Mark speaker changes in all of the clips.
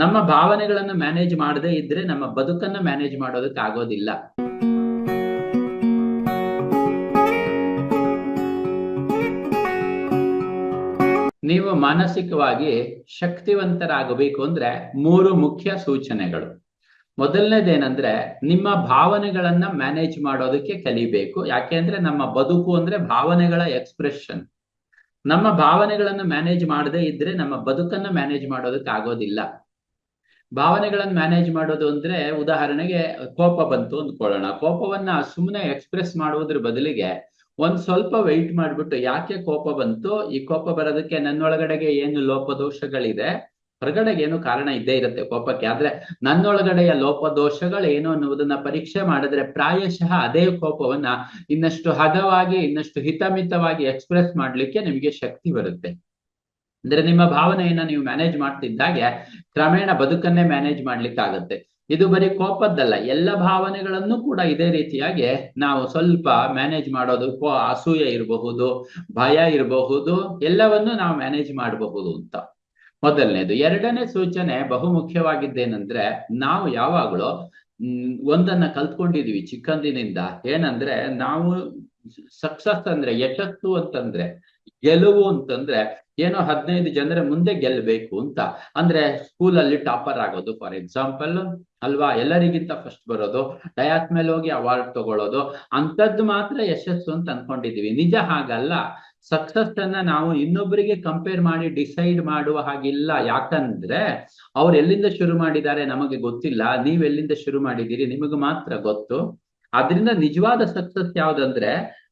Speaker 1: ನಮ್ಮ ಭಾವನೆಗಳನ್ನು ಮ್ಯಾನೇಜ್ ಮಾಡದೇ ಇದ್ರೆ ನಮ್ಮ ಬದುಕನ್ನ ಮ್ಯಾನೇಜ್ ಮಾಡೋದಕ್ಕೆ ಆಗೋದಿಲ್ಲ. ನೀವು ಮಾನಸಿಕವಾಗಿ ಶಕ್ತಿವಂತರಾಗಬೇಕು ಅಂದ್ರೆ ಮೂರು ಮುಖ್ಯ ಸೂಚನೆಗಳು. ಮೊದಲನೇದೇನಂದ್ರೆ ನಿಮ್ಮ ಭಾವನೆಗಳನ್ನ ಮ್ಯಾನೇಜ್ ಮಾಡೋದಕ್ಕೆ ಕಲಿಬೇಕು. ಯಾಕೆಂದ್ರೆ ನಮ್ಮ ಬದುಕು ಅಂದ್ರೆ ಭಾವನೆಗಳ ಎಕ್ಸ್ಪ್ರೆಷನ್ ನಮ್ಮ ಭಾವನೆಗಳನ್ನ ಮ್ಯಾನೇಜ್ ಮಾಡದೇ ಇದ್ರೆ ನಮ್ಮ ಬದುಕನ್ನ ಮ್ಯಾನೇಜ್ ಮಾಡೋದಕ್ಕೆ ಆಗೋದಿಲ್ಲ. ಭಾವನೆಗಳನ್ನ ಮ್ಯಾನೇಜ್ ಮಾಡೋದು ಅಂದ್ರೆ ಉದಾಹರಣೆಗೆ ಕೋಪ ಬಂತು ಅಂದ್ಕೊಳ್ಳೋಣ. ಕೋಪವನ್ನ ಸುಮ್ಮನೆ ಎಕ್ಸ್ಪ್ರೆಸ್ ಮಾಡುವುದ್ರ ಬದಲಿಗೆ ಒಂದ್ ಸ್ವಲ್ಪ ವೆಯ್ಟ್ ಮಾಡ್ಬಿಟ್ಟು ಯಾಕೆ ಕೋಪ ಬಂತು, ಈ ಕೋಪ ಬರೋದಕ್ಕೆ ನನ್ನೊಳಗಡೆಗೆ ಏನು ಲೋಪದೋಷಗಳಿದೆ? ಹೊರಗಡೆಗೆ ಏನು ಕಾರಣ ಇದ್ದೇ ಇರುತ್ತೆ ಕೋಪಕ್ಕೆ. ಆದ್ರೆ ನನ್ನೊಳಗಡೆಯ ಲೋಪದೋಷಗಳು ಏನು ಅನ್ನುವುದನ್ನ ಪರೀಕ್ಷೆ ಮಾಡಿದ್ರೆ ಪ್ರಾಯಶಃ ಅದೇ ಕೋಪವನ್ನ ಇನ್ನಷ್ಟು ಹದವಾಗಿ, ಇನ್ನಷ್ಟು ಹಿತಮಿತವಾಗಿ ಎಕ್ಸ್ಪ್ರೆಸ್ ಮಾಡ್ಲಿಕ್ಕೆ ನಿಮಗೆ ಶಕ್ತಿ ಬರುತ್ತೆ. ಅಂದ್ರೆ ನಿಮ್ಮ ಭಾವನೆಯನ್ನ ನೀವು ಮ್ಯಾನೇಜ್ ಮಾಡ್ತಿದ್ದಾಗೆ ಕ್ರಮೇಣ ಬದುಕನ್ನೇ ಮ್ಯಾನೇಜ್ ಮಾಡ್ಲಿಕ್ಕಾಗತ್ತೆ. ಇದು ಬರೀ ಕೋಪದ್ದಲ್ಲ, ಎಲ್ಲ ಭಾವನೆಗಳನ್ನು ಕೂಡ ಇದೇ ರೀತಿಯಾಗಿ ನಾವು ಸ್ವಲ್ಪ ಮ್ಯಾನೇಜ್ ಮಾಡೋದು ಅಸೂಯೆ ಇರಬಹುದು, ಭಯ ಇರಬಹುದು, ಎಲ್ಲವನ್ನು ನಾವು ಮ್ಯಾನೇಜ್ ಮಾಡಬಹುದು ಅಂತ. ಮೊದಲನೇದು. ಎರಡನೇ ಸೂಚನೆ ಬಹುಮುಖ್ಯವಾಗಿದ್ದೇನೆಂದ್ರೆ ನಾವು ಯಾವಾಗಲೂ ಒಂದನ್ನ ಕಲ್ತ್ಕೊಂಡಿದೀವಿ ಚಿಕ್ಕಂದಿನಿಂದ. ಏನಂದ್ರೆ ನಾವು ಸಕ್ಸಸ್ ಅಂದ್ರೆ, ಯಶಸ್ಸು ಅಂತಂದ್ರೆ ಗೆಲುವು ಅಂತಂದ್ರೆ ಏನೋ ಹದಿನೈದು ಜನರ ಮುಂದೆ ಗೆಲ್ಲಬೇಕು ಅಂತ. ಅಂದ್ರೆ ಸ್ಕೂಲಲ್ಲಿ ಟಾಪರ್ ಆಗೋದು ಫಾರ್ ಎಕ್ಸಾಂಪಲ್ ಅಲ್ವಾ? ಎಲ್ಲರಿಗಿಂತ ಫಸ್ಟ್ ಬರೋದು ಡಯಾತ್ ಮೇಲೆ ಹೋಗಿ ಅವಾರ್ಡ್ ತಗೊಳ್ಳೋದು ಅಂತದ್ದು ಮಾತ್ರ ಯಶಸ್ಸು ಅಂತ ಅನ್ಕೊಂಡಿದೀವಿ. ನಿಜ ಹಾಗಲ್ಲ. ಸಕ್ಸಸ್ ಅನ್ನ ನಾವು ಇನ್ನೊಬ್ಬರಿಗೆ ಕಂಪೇರ್ ಮಾಡಿ ಡಿಸೈಡ್ ಮಾಡುವ ಹಾಗಿಲ್ಲ. ಯಾಕಂದ್ರೆ ಅವ್ರು ಎಲ್ಲಿಂದ ಶುರು ಮಾಡಿದ್ದಾರೆ ನಮಗೆ ಗೊತ್ತಿಲ್ಲ. ನೀವ್ ಎಲ್ಲಿಂದ ಶುರು ಮಾಡಿದ್ದೀರಿ ನಿಮಗೆ ಮಾತ್ರ ಗೊತ್ತು. ಅದರಿಂದ ನಿಜವಾದ ಸಕ್ಸಸ್ ಯಾವ್ದಂದ್ರೆ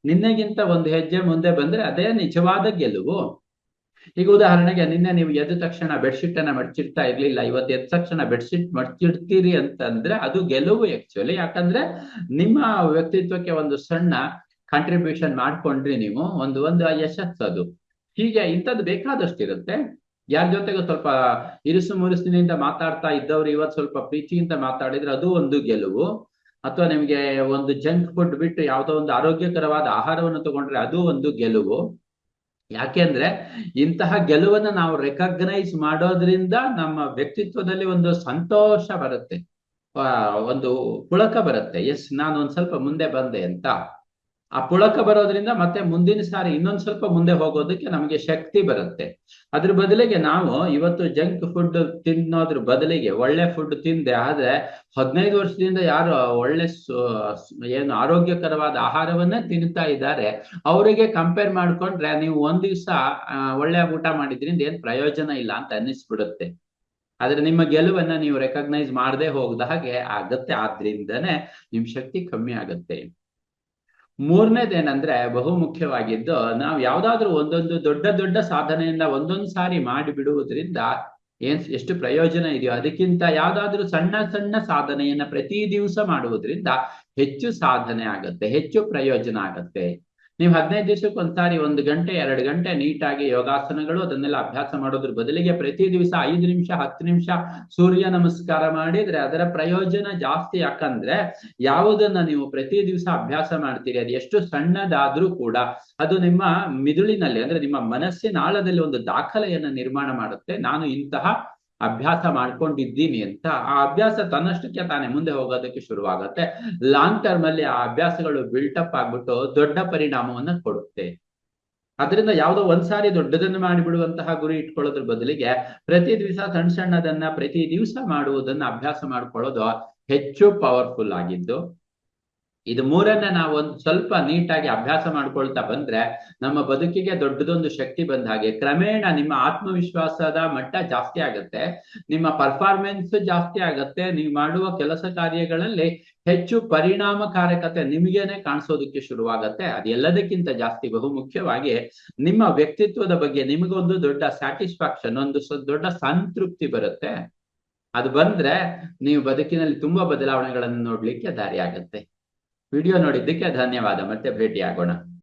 Speaker 1: ನಿನ್ನೆಗಿಂತ ಒಂದು ಹೆಜ್ಜೆ ಮುಂದೆ ಬಂದ್ರೆ ಅದೇ ನಿಜವಾದ ಗೆಲುವು. ಈಗ ಉದಾಹರಣೆಗೆ ನಿನ್ನೆ ನೀವು ಎದ್ದ ತಕ್ಷಣ ಬೆಡ್ಶೀಟ್ ಅನ್ನ ಮಡ್ಚಿಡ್ತಾ ಇರ್ಲಿಲ್ಲ, ಇವತ್ತು ಎದ್ದ ತಕ್ಷಣ ಬೆಡ್ಶೀಟ್ ಮಡ್ಚಿಡ್ತೀರಿ ಅಂತಂದ್ರೆ ಅದು ಗೆಲುವು ಆಕ್ಚುಲಿ ಯಾಕಂದ್ರೆ ನಿಮ್ಮ ವ್ಯಕ್ತಿತ್ವಕ್ಕೆ ಒಂದು ಸಣ್ಣ ಕಾಂಟ್ರಿಬ್ಯೂಷನ್ ಮಾಡ್ಕೊಂಡ್ರಿ ನೀವು, ಒಂದು ಒಂದು ಯಶಸ್ಸು ಅದು. ಹೀಗೆ ಇಂಥದ್ದು ಬೇಕಾದಷ್ಟು ಇರುತ್ತೆ. ಯಾರ ಜೊತೆಗೂ ಸ್ವಲ್ಪ ಇರಿಸು ಮುರುಸಿನಿಂದ ಮಾತಾಡ್ತಾ ಇದ್ದವ್ರು ಇವತ್ತು ಸ್ವಲ್ಪ ಪ್ರೀತಿಯಿಂದ ಮಾತಾಡಿದ್ರೆ ಅದು ಒಂದು ಗೆಲುವು. ಅಥವಾ ನಿಮಗೆ ಒಂದು ಜಂಕ್ ಫುಡ್ ಬಿಟ್ಟು ಯಾವುದೋ ಒಂದು ಆರೋಗ್ಯಕರವಾದ ಆಹಾರವನ್ನು ತಗೊಂಡ್ರೆ ಅದು ಒಂದು ಗೆಲುವು. ಯಾಕೆಂದ್ರೆ ಇಂತಹ ಗೆಲುವನ್ನು ನಾವು ರೆಕಗ್ನೈಸ್ ಮಾಡೋದ್ರಿಂದ ನಮ್ಮ ವ್ಯಕ್ತಿತ್ವದಲ್ಲಿ ಒಂದು ಸಂತೋಷ ಬರುತ್ತೆ. ಒಂದು ಪುಳಕ ಬರುತ್ತೆ. ಎಸ್ ನಾನು ಒಂದ್ ಸ್ವಲ್ಪ ಮುಂದೆ ಬಂದೆ ಅಂತ. ಆ ಪುಳಕ ಬರೋದ್ರಿಂದ ಮತ್ತೆ ಮುಂದಿನ ಸಾರಿ ಇನ್ನೊಂದ್ ಸ್ವಲ್ಪ ಮುಂದೆ ಹೋಗೋದಕ್ಕೆ ನಮಗೆ ಶಕ್ತಿ ಬರುತ್ತೆ. ಅದ್ರ ಬದಲಿಗೆ ನಾವು ಇವತ್ತು ಜಂಕ್ ಫುಡ್ ತಿನ್ನೋದ್ರ ಬದಲಿಗೆ ಒಳ್ಳೆ ಫುಡ್ ತಿಂದೆ ಆದ್ರೆ ಹದಿನೈದು ವರ್ಷದಿಂದ ಯಾರು ಒಳ್ಳೆ ಏನು ಆರೋಗ್ಯಕರವಾದ ಆಹಾರವನ್ನೇ ತಿಂತಾ ಇದ್ದಾರೆ. ಅವರಿಗೆ ಕಂಪೇರ್ ಮಾಡ್ಕೊಂಡ್ರೆ ನೀವು ಒಂದ್ ದಿವ್ಸ ಒಳ್ಳೆ ಊಟ ಮಾಡಿದ್ರಿಂದ ಏನ್ ಪ್ರಯೋಜನ ಇಲ್ಲ ಅಂತ ಅನ್ನಿಸ್ಬಿಡುತ್ತೆ. ಆದ್ರೆ ನಿಮ್ಮ ಗೆಲುವನ್ನ ನೀವು ರೆಕಗ್ನೈಸ್ ಮಾಡದೆ ಹೋಗದ ಹಾಗೆ ಆಗತ್ತೆ. ಆದ್ರಿಂದನೇ ನಿಮ್ ಶಕ್ತಿ ಕಮ್ಮಿ ಆಗತ್ತೆ. ಮೂರನೇದೇನಂದ್ರೆ ಬಹು ಮುಖ್ಯವಾಗಿದ್ದು ನಾವು ಯಾವ್ದಾದ್ರು ಒಂದೊಂದು ದೊಡ್ಡ ದೊಡ್ಡ ಸಾಧನೆಯಿಂದ ಒಂದೊಂದು ಸಾರಿ ಮಾಡಿ ಬಿಡುವುದರಿಂದ ಏನ್ ಎಷ್ಟು ಪ್ರಯೋಜನ ಇದೆಯೋ ಅದಕ್ಕಿಂತ ಯಾವ್ದಾದ್ರು ಸಣ್ಣ ಸಣ್ಣ ಸಾಧನೆಯನ್ನ ಪ್ರತಿ ದಿವಸ ಮಾಡುವುದರಿಂದ ಹೆಚ್ಚು ಸಾಧನೆ ಆಗತ್ತೆ, ಹೆಚ್ಚು ಪ್ರಯೋಜನ ಆಗತ್ತೆ. ನೀವು ಹದಿನೈದು ದಿವಸಕ್ಕೆ ಒಂದ್ಸಾರಿ ಒಂದು ಗಂಟೆ, ಎರಡು ಗಂಟೆ ನೀಟಾಗಿ ಯೋಗಾಸನಗಳು, ಅದನ್ನೆಲ್ಲ ಅಭ್ಯಾಸ ಮಾಡೋದ್ರ ಬದಲಿಗೆ ಪ್ರತಿ ದಿವಸ ಐದು ನಿಮಿಷ, ಹತ್ತು ನಿಮಿಷ ಸೂರ್ಯ ನಮಸ್ಕಾರ ಮಾಡಿದ್ರೆ ಅದರ ಪ್ರಯೋಜನ ಜಾಸ್ತಿ. ಯಾಕಂದ್ರೆ ಯಾವುದನ್ನ ನೀವು ಪ್ರತಿ ದಿವಸ ಅಭ್ಯಾಸ ಮಾಡ್ತೀರಿ, ಅದು ಎಷ್ಟು ಸಣ್ಣದಾದ್ರೂ ಕೂಡ ಅದು ನಿಮ್ಮ ಮಿದುಳಿನಲ್ಲಿ, ಅಂದ್ರೆ ನಿಮ್ಮ ಮನಸ್ಸಿನ ಆಳದಲ್ಲಿ ಒಂದು ದಾಖಲೆಯನ್ನ ನಿರ್ಮಾಣ ಮಾಡುತ್ತೆ. ನಾನು ಇಂತಹ ಅಭ್ಯಾಸ ಮಾಡ್ಕೊಂಡಿದ್ದೀನಿ ಅಂತ ಆ ಅಭ್ಯಾಸ ತನ್ನಷ್ಟಕ್ಕೆ ತಾನೇ ಮುಂದೆ ಹೋಗೋದಕ್ಕೆ ಶುರುವಾಗತ್ತೆ. ಲಾಂಗ್ ಟರ್ಮ್ ಅಲ್ಲಿ ಆ ಅಭ್ಯಾಸಗಳು ಬಿಲ್ಟಪ್ ಆಗ್ಬಿಟ್ಟು ದೊಡ್ಡ ಪರಿಣಾಮವನ್ನ ಕೊಡುತ್ತೆ. ಅದರಿಂದ ಯಾವುದೋ ಒಂದ್ಸಾರಿ ದೊಡ್ಡದನ್ನು ಮಾಡಿಬಿಡುವಂತಹ ಗುರಿ ಇಟ್ಕೊಳ್ಳೋದ್ರ ಬದಲಿಗೆ ಪ್ರತಿ ದಿವಸ ಸಣ್ಣ ಸಣ್ಣದನ್ನ ಪ್ರತಿ ದಿವಸ ಮಾಡುವುದನ್ನ ಅಭ್ಯಾಸ ಮಾಡ್ಕೊಳ್ಳೋದು ಹೆಚ್ಚು ಪವರ್ಫುಲ್ ಆಗಿದ್ದು ಇದು ಮೂರನ್ನ ನಾವು ಒಂದು ಸ್ವಲ್ಪ ನೀಟಾಗಿ ಅಭ್ಯಾಸ ಮಾಡ್ಕೊಳ್ತಾ ಬಂದ್ರೆ ನಮ್ಮ ಬದುಕಿಗೆ ದೊಡ್ಡದೊಂದು ಶಕ್ತಿ ಬಂದ ಹಾಗೆ ಕ್ರಮೇಣ ನಿಮ್ಮ ಆತ್ಮವಿಶ್ವಾಸದ ಮಟ್ಟ ಜಾಸ್ತಿ ಆಗತ್ತೆ, ನಿಮ್ಮ ಪರ್ಫಾರ್ಮೆನ್ಸ್ ಜಾಸ್ತಿ ಆಗತ್ತೆ, ನೀವು ಮಾಡುವ ಕೆಲಸ ಕಾರ್ಯಗಳಲ್ಲಿ ಹೆಚ್ಚು ಪರಿಣಾಮಕಾರಕತೆ ನಿಮಗೇನೆ ಕಾಣಿಸೋದಕ್ಕೆ ಶುರುವಾಗತ್ತೆ. ಅದೆಲ್ಲದಕ್ಕಿಂತ ಜಾಸ್ತಿ ಬಹು ಮುಖ್ಯವಾಗಿ ನಿಮ್ಮ ವ್ಯಕ್ತಿತ್ವದ ಬಗ್ಗೆ ನಿಮಗೊಂದು ದೊಡ್ಡ ಸ್ಯಾಟಿಸ್ಫ್ಯಾಕ್ಷನ್ ಒಂದು ದೊಡ್ಡ ಸಂತೃಪ್ತಿ ಬರುತ್ತೆ. ಅದು ಬಂದ್ರೆ ನೀವು ಬದುಕಿನಲ್ಲಿ ತುಂಬಾ ಬದಲಾವಣೆಗಳನ್ನು ನೋಡ್ಲಿಕ್ಕೆ ದಾರಿ ಆಗತ್ತೆ ವಿಡಿಯೋ ನೋಡಿದ್ದಕ್ಕೆ ಧನ್ಯವಾದ ಮತ್ತೆ ಭೇಟಿ ಆಗೋಣ